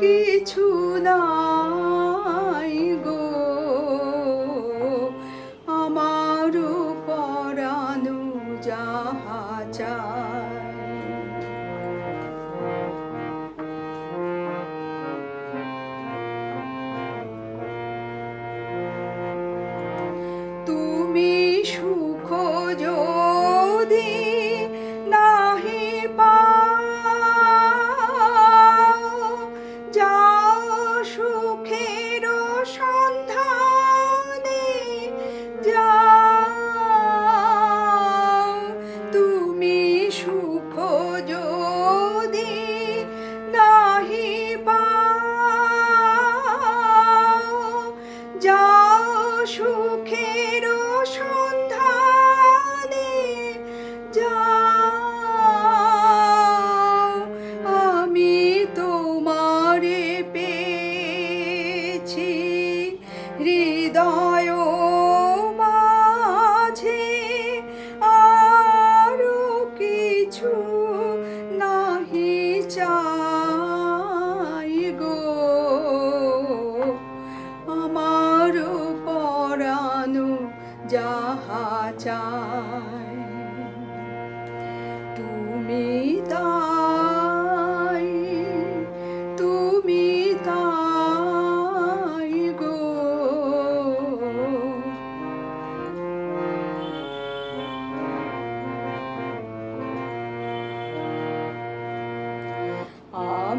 কিছু নাই গো। আমার পরানু যাহা চায়